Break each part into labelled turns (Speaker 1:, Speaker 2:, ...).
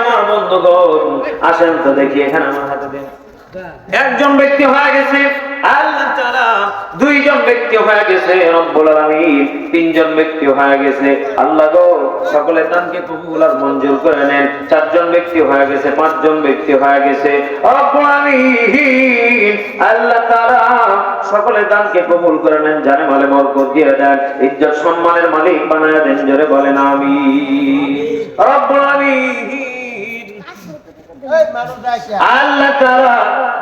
Speaker 1: আমার বন্ধুগণ, আসেন তো দেখি এখানে আমার হাতে দেন। একজন ব্যক্তি হয়ে গেছে দুইজন ব্যক্তি হয়ে গেছে তিনজন ব্যক্তি হয়ে গেছে। আল্লাহ সকলে দানকে কবুল মঞ্জুর করে নেন। চারজন ব্যক্তি হয়ে গেছে, পাঁচজন ব্যক্তি হয়ে গেছে। আল্লাহ তাআলা সকলে দানকে কবুল করে নেন জানে মালে বরকত দিয়ে দেন, ইজ্জত সম্মানের মালিক বানায় দেন, জোরে বলেন, আমিন। রব্বুল আল্লাহ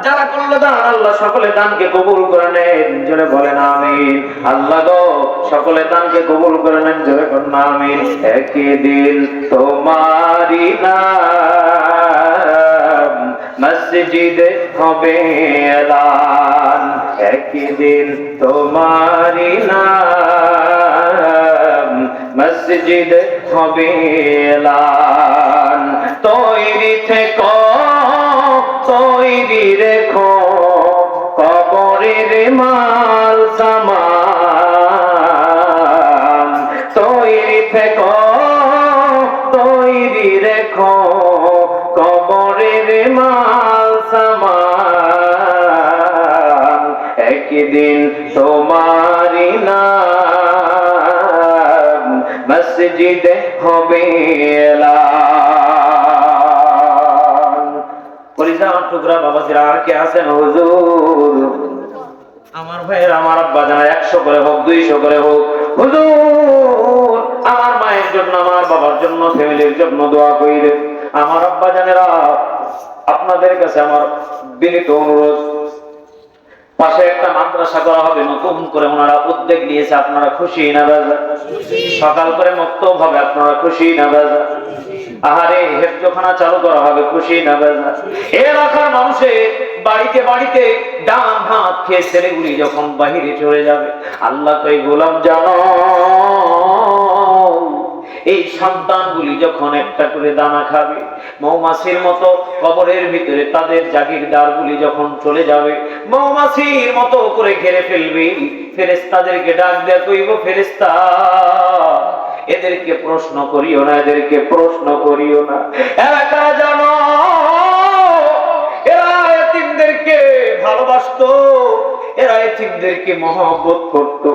Speaker 1: যারা করল দান, আল্লাহ সকলে দানকে কবুল করে নেন, জোরে আল্লাহ গো, সকলে দানকে কবুল করে নেন, জোরে তোমারি মসজিদে হবে এলান। একদিন তোমারি নাম মসজিদ হবে এলান তৈরি থেকো তৈরি রেখো কবরের মাল টুকরা আর কে আছেন হুজুর? আমার ভাইয়ের, আমার আব্বা জানা একশো করে হোক, দুইশো করে হোক। হুজুর, আমার মায়ের জন্য, আমার বাবার জন্য, ফ্যামিলির জন্য দোয়া কইরে আমার আব্বা জানেরা, আপনাদের কাছে আমার বিনীত অনুরোধ পাশে একটা মাদ্রাসা করা হবে, নতুন করে ওনারা উদ্যোগ নিয়েছে, আপনারা খুশি না বাজা? সকাল করে মুক্ত হবে, আপনারা খুশি না বাজা? আহারে, হেফজোখানা চালু করা হবে, খুশি না বাজা? এলাকার মানুষের বাড়িতে বাড়িতে ডান ভাত খেয়ে ছেলেগুলি যখন বাহিরে চলে যাবে, আল্লাহ কই গোলাম জানো, এই সন্তানগুলি যখন একটা করে দানা খাবে মৌমাছির মতো কবরের ভিতরে তাদের জাগিরদারগুলি যখন চলে যাবে, মৌমাছির মতো করে ঘেরে ফেলবে। ফেরেস্তাদেরকে ডাক দেয়া কইব ফেরেস্তা এদেরকে প্রশ্ন করিও না, এদেরকে প্রশ্ন করিও না। এলাকা জানো? এরা এতিমদেরকে ভালোবাসতো, এরা এতিমদেরকে মহব্বত করতো।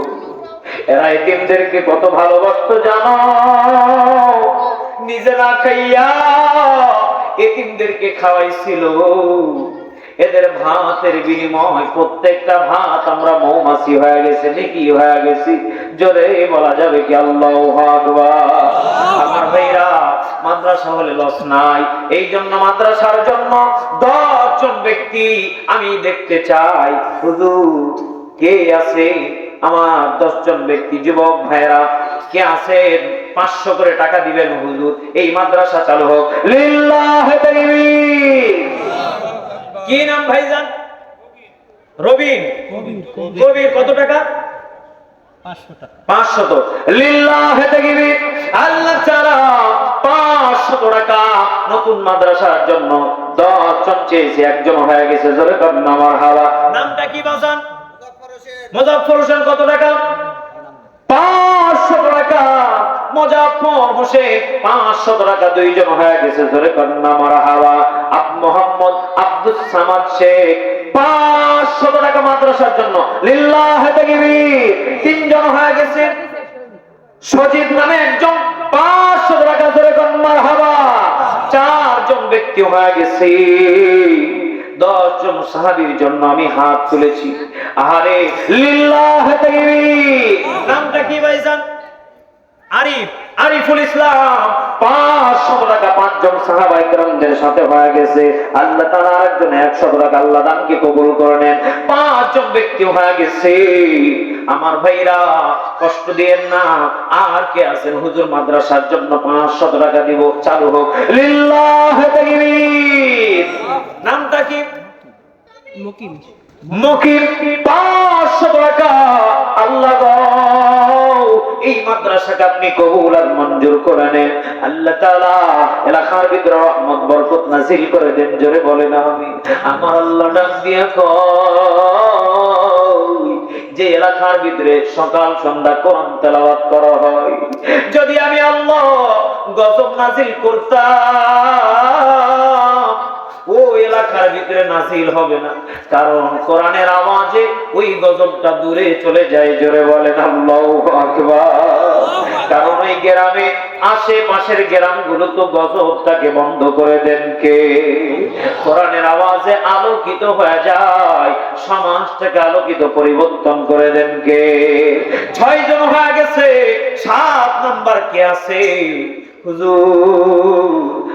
Speaker 1: এরা এতিমদেরকে কত ভালোবাসতো জানো? নিজে না খাইয়া এতিমদেরকে খাওয়াইছিল। এদের ভাতের বিনিময় প্রত্যেকটা ভাত আমরা মৌমাছি হয়ে গেছে, নাকি হয়ে গেছি। জোরে বলা যাবে কি আল্লাহ আমার ভাইরা, মাদ্রাসা হলে লস নাই। এই জন্য মাদ্রাসার জন্য দশ জন ব্যক্তি আমি দেখতে চাই। হুজুর, কে আছে? আমার দশজন ব্যক্তি যুবক ভাইরা কে আছেন পাঁচশো করে টাকা দিবেন হুজুর। এই মাদ্রাসা চালু হোক। লিল্লাহ কি নাম ভাইজান? রবিন। কবির কত টাকা? পাঁচশত লিল্লাহ আল্লাহ ছাড়া পাঁচশত টাকা নতুন মাদ্রাসার জন্য দশ জন চেয়েছে। একজন হয়ে গেছে। জোরে করেন হাওয়া নামটা কি বাজান মুজাফর হোসেন কত টাকা? পাঁচশো টাকা। মুজাফর হোসেন পাঁচশো টাকা। দুইজন হয়ে গেছে ধরে কন্যা মারা হাওয়া। আব মোহাম্মদ সামাদ শেখ পাঁচশো টাকা মাদ্রাসার জন্য। লিল্লাহ তিনজন হয়ে গেছে। সজিব নামে একজন পাঁচশো টাকা ধরে কন্যার হাওয়া। চারজন ব্যক্তি হয়ে গেছে। দশ জন সাহাবির জন্য আমি হাত তুলেছি। আহারে লিল্লাহ নামটা কি ভাইজান আরিফ আরিফুল ইসলাম। পাঁচশো টাকা পাঁচজন সাহাবা ইকরামদের সাথে হয়ে গেছে। আল্লাহ তাআলা আরেকজন একশো টাকা আল্লাহ দানকে কবুল করে নেন পাঁচজন ব্যক্তি হয়ে গেছে। আমার ভাইরা কষ্ট দিয়েন না। আর কে আছেন? হুজুর মাদ্রাসার জন্য পাঁচশো টাকা দিব। চালু হোক। লিল্লাহ নামটা কি? মকির পাঁচশো টাকা। আল্লাহ এই মাদ্রাসাকে আপনি কবুল আর মঞ্জুর করে নেন। আল্লাহ এলাকার ভিতরে রহমত করে দেন, জোরে আমার আল্লাহ ডাক যে এলাকার ভিতরে সকাল, সন্ধ্যা কোরআন তেলাওয়াত করা হয়, যদি আমি আল্লাহ গজব নাজিল করতাম ও এলাকার ভিতরে নাজিল হবে না। কারণ কোরআনের আওয়াজে ওই গজবটা দূরে চলে যায়, জোরে বলেন কারণ ওই গ্রামে, আশেপাশের তো গজবটাকে বন্ধ করে দেন কে? কোরআনের আওয়াজে আলোকিত হয়ে যায়, সমাজটাকে আলোকিত পরিবর্তন করে দেন কে? ছয় জন হয়ে গেছে, সাত নাম্বার কে আছে?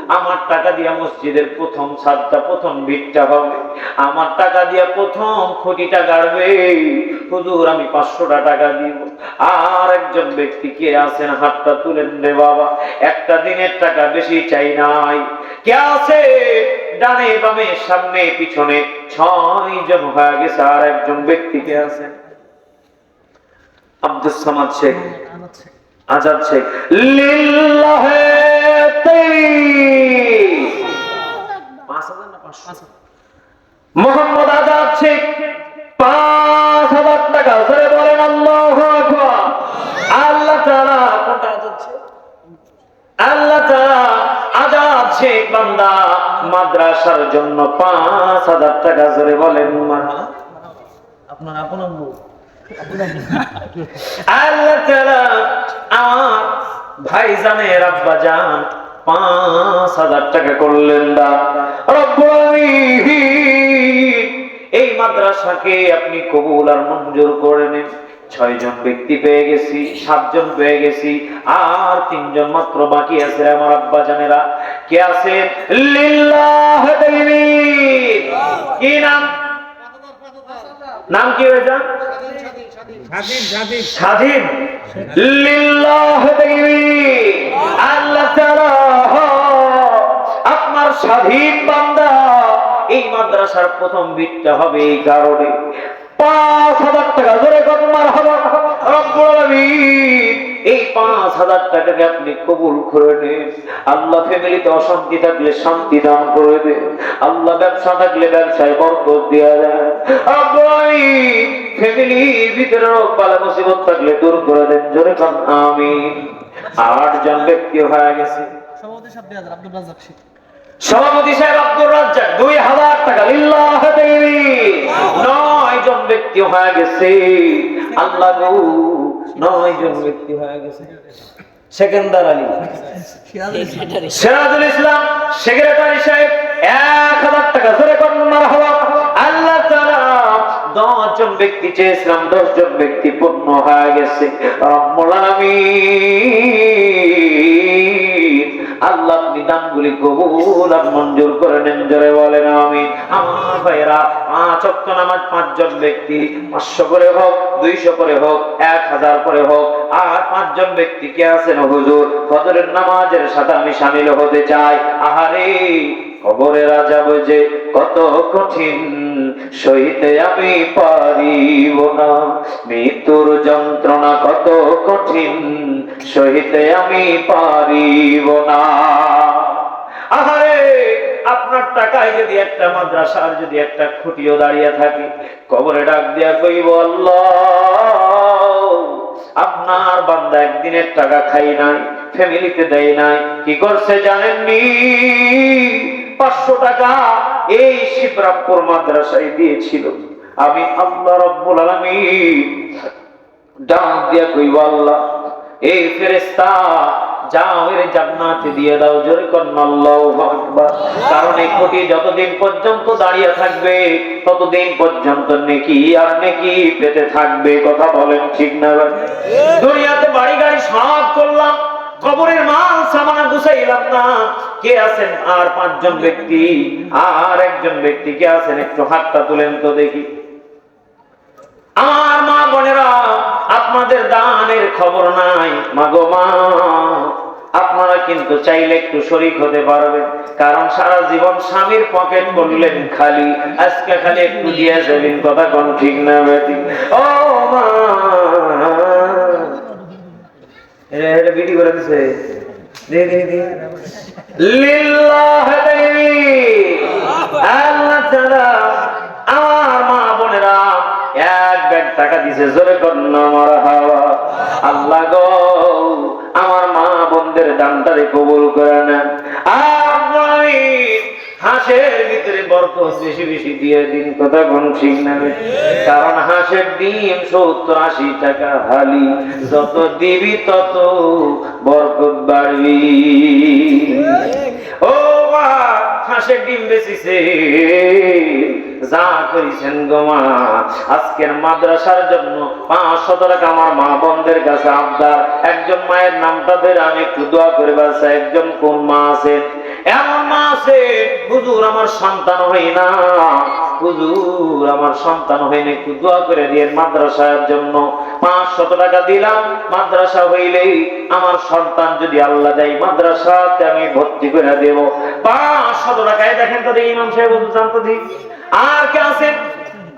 Speaker 1: আমার টাকা দিয়া মসজিদের প্রথম ছাদটা, প্রথম ভিটটা হবে। আমার টাকা দিয়া প্রথম খুঁটিটা গাড়বে। হুজুর, আমি পাঁচশোটা টাকা দিব। আর একজন ব্যক্তি কে আছেন, হাতটা তুলেন রে বাবা। একটা দিনের টাকা বেশি চাই নাই। কে আছে? ডানে বামে, সামনে, পিছনে। ছয় জন হয়ে গেছে, আর একজন ব্যক্তি কে আছেন আব্দুল সামাদ শেখ। আজাদ শেখ। লিল্লাহে? মোহাম্মদ আজাদ শেখ পাঁচ হাজার টাকা। ধরে বলেন আল্লাহু আল্লাহ তাআলা কোনটা আজাদ শেখ? আল্লাহ তাআলা আজাদ শেখ বান্দা মাদ্রাসার জন্য পাঁচ হাজার টাকা ধরে বলেন
Speaker 2: আপনার আপন
Speaker 1: আল্লাহ তাআলা আমার ভাইজানের আব্বা জান পাঁচ হাজার টাকা করলেন এই মাদ্রাসাকে আপনি কবুল আর মঞ্জুর করে নিন। ছয়জন ব্যক্তি পেয়ে গেছি, সাতজন পেয়ে গেছি, আর তিনজন মাত্র বাকি আছে আমার আব্বা জানেরা। কে আছে? কি নাম? নাম কি হয়ে যান
Speaker 2: স্বাধীন
Speaker 1: আল্লাহ আপনার স্বাধীন বান্দা এই মাদ্রাসার প্রথম বিটটা হবে এই কারণে। পাঁচ হাজার টাকা ধরে কতবার হবে। রব্বুল এই পাঁচ হাজার টাকাকে আপনি কবুল করে নেন। আল্লাহ ফ্যামিলিতে অশান্তি থাকলে শান্তি দান করে দেন। আল্লাহ ব্যবসা থাকলে ব্যবসায় বরকত দেওয়া যায় ফ্যামিলির ভিতরে রোগ বালা মুসিবত থাকলে দূর করে দেন। জোরে কান আমিন। আটজন ব্যক্তি হয়ে গেছে।
Speaker 2: সভাপতি সাহেব আব্দুল রাজ্জাক
Speaker 1: সভাপতি সাহেব আব্দুর রাজ্জাক দুই হাজার টাকা। লিল্লাহ জন ব্যক্তি হয়ে গেছে। আল্লাহ নয় জন ব্যক্তি হয়ে গেছে। সেকেন্দার আলী। সিরাজুল ইসলাম, সেক্রেটারি সাহেব, এক হাজার টাকা ধরে কন্যার হওয়া আল্লাহ তাআলা দশ ব্যক্তি চেয়েছিলাম, দশ জন ব্যক্তি পূর্ণ হয়ে গেছে। আল্লাহ আপনি দানগুলি কবুল আর মঞ্জুর করে নেন, জোরে বলেন আমি আমার ভাইরা পাঁচ অক্ট নামাজ পাঁচজন ব্যক্তি, পাঁচশো করে হোক, দুইশো করে হোক, এক হাজার করে হোক, আর পাঁচজন ব্যক্তি কে আছেন? হুজুর, ফজরের নামাজের সাথে আমি সামিল হতে চাই। আহারে কবরে রাজা বুঝে কত কঠিন সহিতে আমি পারিব না। মৃত্যুর যন্ত্রণা কত কঠিন সহিতে আমি পারিব না। আহারে, আপনার টাকায় যদি একটা মাদ্রাসার যদি একটা খুঁটিও দাঁড়িয়ে থাকে, কবরে ডাক দিয়া কইব, আল্লাহ, আপনার বান্দা একদিনের টাকা খাই নাই ফ্যামিলিতে দেয় নাই, কি করছে জানেননি? পাঁচশো টাকা এই শিবরামপুর মাদ্রাসায় দিয়েছিল আমি আল্লাহ রব্বুল ডাক দিয়া আল্লাহ এই পর্যন্ত দাঁড়িয়ে থাকবে, ততদিন পর্যন্ত পেতে থাকবে, কথা বলেন ঠিক না? দুনিয়াতে বাড়ি গাড়ি সব করলাম, কবরের মাল গুছাইলাম না। কে আছেন? আর পাঁচজন ব্যক্তি। আর একজন ব্যক্তি কে আছেন? একটু হাতটা তুলেন তো দেখি। আমার মা বোনেরা, আপনাদের দানের খবর নাই। মাগো মা, আপনারা কিন্তু চাইলে একটু শরিক হতে পারবেন। কারণ সারা জীবন স্বামীর পকেট করলেন খালি। আজকে খালি একটু দিয়ে যাবেন। কথা কোন ঠিক না, বেটি? ও মা। বিটি করে দিছে। আল্লাহ ছাড়া আমার মা বোনেরা, এক ব্যাগ টাকা দিছে জোরে কন্যা মারা হাওয়া। আল্লাহ গো, আমার মা বোনদের দানটারে কবুল করে না আমি হাঁসের ভিতরে বরকত বেশি বেশি দিয়ে দিন, কথা কোন ঠিক না কারণ হাঁসের ডিম সত্তর আশি টাকা হালি, যত দিবি তত বরকত বাড়বি। ও মা, হাঁসের ডিম বেশিছে যা করেছেন গো মা, আজকের মাদ্রাসার জন্য পাঁচশত টাকা আমার মা বোনদের কাছে আবদার। একজন মায়ের নামটা ধরে আমি একটু দোয়া করে একজন কোন মা আছেন? এমন মা আছে, হুজুর আমার সন্তান হই না। হুজুর আমার সন্তান হয় না, একটু দোয়া করে দিয়ে মাদ্রাসার জন্য। পাঁচশত টাকা দিলাম, মাদ্রাসা হইলেই আমার সন্তান যদি আল্লাহ দেয় মাদ্রাসাতে আমি ভর্তি করে দেব। পাঁচশত টাকায় দেখেন তো দেখি ইমাম সাহেব জানতো দিই আর কে আছেন?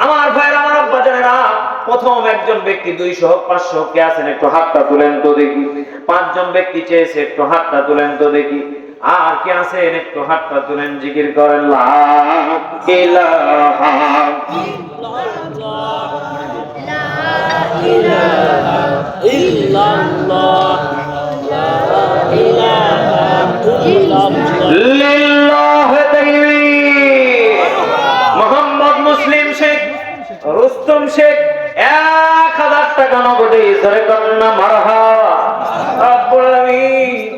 Speaker 1: আমার ভাইয়ের আমার আব্বাজানেরা প্রথম একজন ব্যক্তি দুইশো হোক, পাঁচশো হোক, কে আছেন একটু হাতটা তুলেন তো দেখি। পাঁচজন ব্যক্তি চেয়েছে একটু হাতটা তুলেন তো দেখি। আর কে আছেন একটু হাতটা তুলেন, জিকির করেন মোহাম্মদ মুসলিম শেখ, রুস্তম শেখ, এক হাজার টাকা নগদে ধরে কন্যা আলামিন।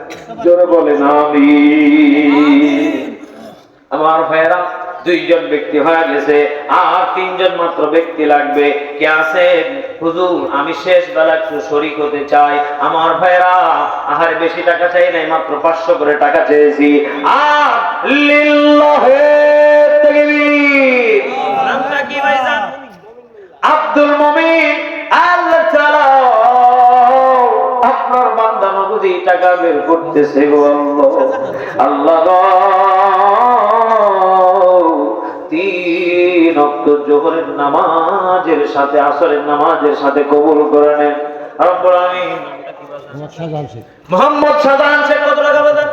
Speaker 1: জোরে বলে না আমি আমার ভাইয়েরা দুইজন ব্যক্তি হয়ে গেছে আর তিনজন মাত্র ব্যক্তি লাগবে। কে আছেন? হুজুর আমি শেষ বেলা একটু শরিক হতে চাই। আমার ভাইয়েরা আহারে বেশি টাকা চাই নাই মাত্র পাঁচশো করে টাকা চেয়েছি। আর লিল্লাহে আব্দুল মুমিন। নগদি টাকা বের করতেছে গো আল্লাহ। আল্লাহ তিন অক্ত জোহরের নামাজের সাথে আসরের নামাজের সাথে কবুল করে নেন। রব্বুল আলামিন। মোহাম্মদ সাদান শেখ। কত টাকা বাজার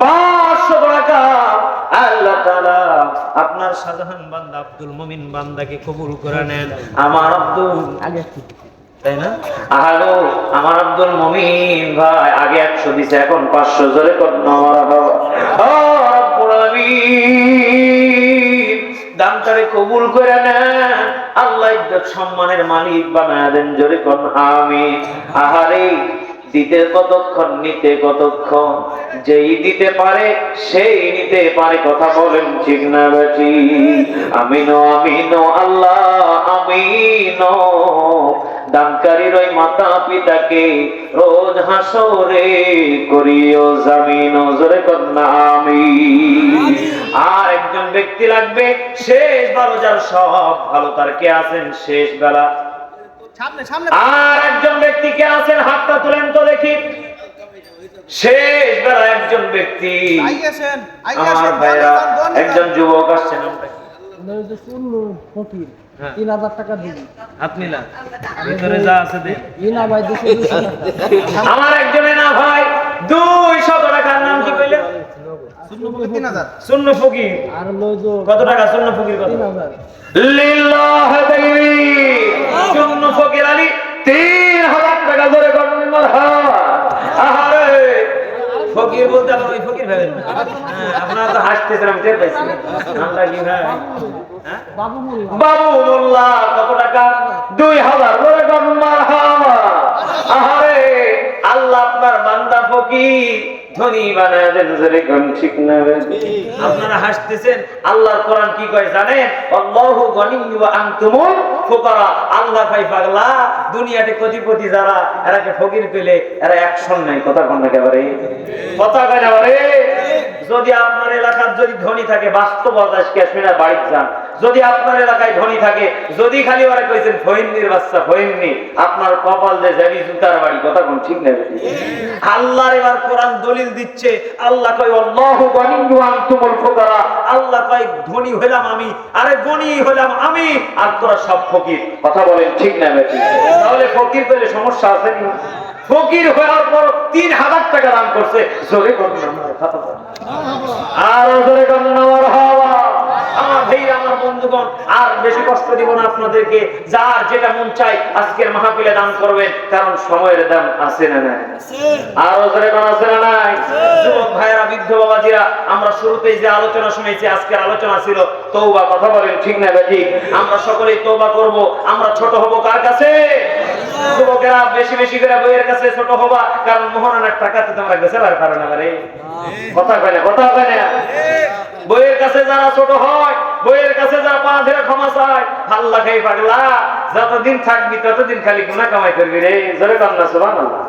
Speaker 1: পাঁচশো টাকা। আল্লাহ তাআলা আপনার সাধারণ বান্দা আব্দুল মুমিন বান্দাকে কবুল করে নেন। আমার আব্দুল আগে একশো দিছে, এখন পাঁচশো, জোরে কন্যা দামটারে কবুল করে নেন। আল্লাহ সম্মানের মালিক বানায় দেন, জোরে কন আমি আহারে দিতে কতক্ষণ, নিতে কতক্ষণ? যেই দিতে পারে, সেই নিতে পারে, কথা বলেন ঠিক না বেটি? আমিনো আমিনো, আল্লাহ, আমিনো। দানকারীর ওই মাতা পিতাকে রোজ হাসরে করিও জামিন, জোরে কন্যা আমি আর একজন ব্যক্তি লাগবে শেষ ভালো যার সব ভালো, তার কে আছেন? শেষ বেলা আর একজন ব্যক্তি কে আছেন? হাতটা তুলেন তো দেখি। শেষ বেলা একজন ব্যক্তি। আমার ভাইরা একজন যুবক আসছেন
Speaker 3: ফকির
Speaker 1: হ্যাঁ।
Speaker 3: তিন হাজার টাকা দিবি
Speaker 1: হাত মিলা ভিতরে যা আছে দে।
Speaker 3: ই ভাই দুশো দুশো
Speaker 1: আমার একজনের না ভাই দুই শত টাকার নাম কি কইলেন শূন্য ফকির
Speaker 3: আর লই
Speaker 1: কত টাকা? শূন্য ফকির কত? লিল্লাহ তাকবীর শূন্য ফকির আলী তিন হাজার টাকা ধরে করবেন মারহাবা আহারে ফকির বলতে আবার ওই ফকির ভাবেন না। হ্যাঁ, আপনারা তো হাসতেছেন আমি টের পাইছি নামটা কি ভাই আল্লাহ ফকির আপনারা হাসতেছেন আল্লাহর কোরআন কি কয় জানেন? আল্লাহু আল্লাহ ভাই পাগলা, দুনিয়াতে কোটিপতি যারা, এরাকে ফকির পেলে এরা অ্যাকশন নাই। কথা কোন কথা যদি আপনার এলাকার যদি ধনী থাকে, বাস্তব আজ কাশ্মীরের বাড়িতে যান।
Speaker 4: যদি আপনার এলাকায় ধনী থাকে, যদি খালি ওরা কইছেন ফইন্নির বাচ্চা ফইন্নি আপনার কপাল যে যাবি জুতার বাড়ি, কথা কোন ঠিক নেই
Speaker 1: আল্লাহর এবার কোরআন দলিল দিচ্ছে, আল্লাহ কয়,
Speaker 4: আল্লাহু গনিয়্যু আনতুমুল ফুকারা।
Speaker 1: আল্লাহ কয়, ধনী হইলাম আমি, আরে গণী হইলাম আমি,
Speaker 4: আর তোরা সব ফকির। কথা বলেন ঠিক না তাহলে ফকির পেলে সমস্যা আছে নি? ফকির হওয়ার পর তিন হাজার টাকা দান করছে, জোরে কথা। আর জোরে করুন আমার
Speaker 1: আমার ভাই আমার বন্ধুগণ আর বেশি কষ্ট দিব না আপনাদেরকে। যার যেটা মন চাই আজকের মাহফিলে দান করবেন
Speaker 4: কারণ সময়ের দাম আছে না নাই? আর জোরে কোন আছে না নাই?
Speaker 1: যুবক ভাইয়েরা বৃদ্ধ বাবাজিরা আমরা শুরুতেই যে আলোচনা শুনেছি আজকের আলোচনা ছিল
Speaker 4: তৌবা কথা বলেন ঠিক না ঠিক
Speaker 1: আমরা সকলেই তোবা করব। আমরা ছোট হব কার কাছে? যুবকেরা বেশি বেশি করে বইয়ের কাছে ছোট হবা, কারণ তোমরা পারো না
Speaker 4: কথা কয় না, কথা কয় না।
Speaker 1: বইয়ের কাছে যারা ছোট হয়, বইয়ের কাছে যারা পা ধরে ক্ষমা চায় আল্লাহ খাই পাগলা, যতদিন থাকবি ততদিন খালি গুনাহ কামাই করবি রে।
Speaker 4: জোরে কর না, সুবহানাল্লাহ।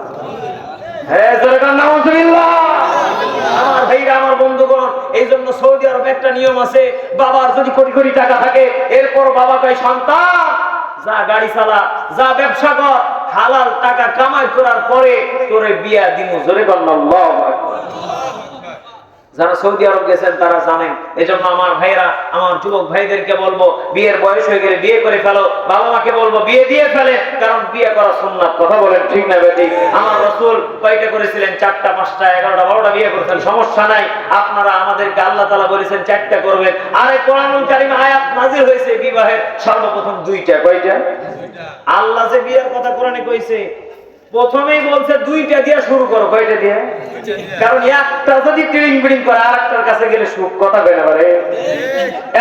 Speaker 4: হ্যাঁ জোরে
Speaker 1: আমার ভাইরা, আমার বন্ধুগণ এই জন্য সৌদি আরবে একটা নিয়ম আছে, বাবার যদি কোটি কোটি টাকা থাকে, এরপর বাবা কয়, সন্তান যা গাড়ি চালা, যা ব্যবসা কর, হালাল টাকা কামাই করার পরে তোরে বিয়া দিমু।
Speaker 4: জোরে আকবার।
Speaker 1: যারা সৌদি আরব গেছেন, তারা জানেন। এজন্য আমার ভাইরা আমার যুবক ভাইদেরকে বলব, বিয়ের বয়স হয়ে গেলে বিয়ে করে ফেলো। বাবা মাকে বলব, বিয়ে দিয়ে ফেলে কারণ বিয়ে করা সুন্নাত।
Speaker 4: কথা বলেন ঠিক না বেটি
Speaker 1: আমার রসুল কয়টা করেছিলেন? চারটা, পাঁচটা, এগারোটা, বারোটা বিয়ে করেছেন, সমস্যা নাই। আপনারা আমাদেরকে আল্লাহ তালা বলেছেন, চারটা করবেন। আরে কোরআনুল কারিম আয়াত নাজির হয়েছে বিবাহের সর্বপ্রথম দুইটা।
Speaker 4: কয়টা?
Speaker 1: আল্লাহ যে বিয়ের কথা কোরআনে কইছে প্রথমেই বলছে, দুইটা দিয়ে শুরু করো।
Speaker 4: কয়টা দিয়ে?
Speaker 1: কারণ একটা যদি টিড়িং বিড়িং করে আর একটার কাছে গেলে সুখ,
Speaker 4: কথা না পারে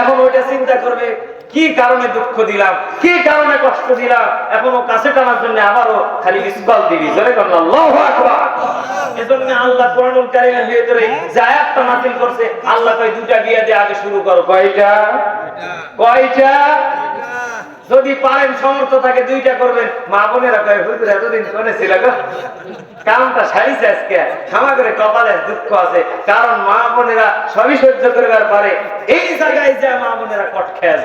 Speaker 1: এখন ওইটা চিন্তা করবে, কি কারণে দুঃখ দিলাম? কি কারণে কষ্ট দিলাম? এখন ও কাছে টানার জন্য আবারও খালি বিস্কল দিবি। এজন্য আল্লাহ কোরআনুল কারীমের ভিতরে যে আয়াতটা নাযিল করছে, আল্লাহ কয় দুটা বিয়ে দিয়ে আগে শুরু করো।
Speaker 4: কয়টা? কয়টা?
Speaker 1: যদি পারেন সমর্থ থাকে, দুইটা করবেন। মা বোনেরা কয়ে, হুজুর, এতদিন শুনেছিল ছিল গো। কামটা সারিছে আজকে। ক্ষমা করে কপালে দুঃখ আছে। কারণ মা বোনেরা সবই সহ্য করবার পারে। এই জায়গায় যা মা বোনেরা কট খেয়ে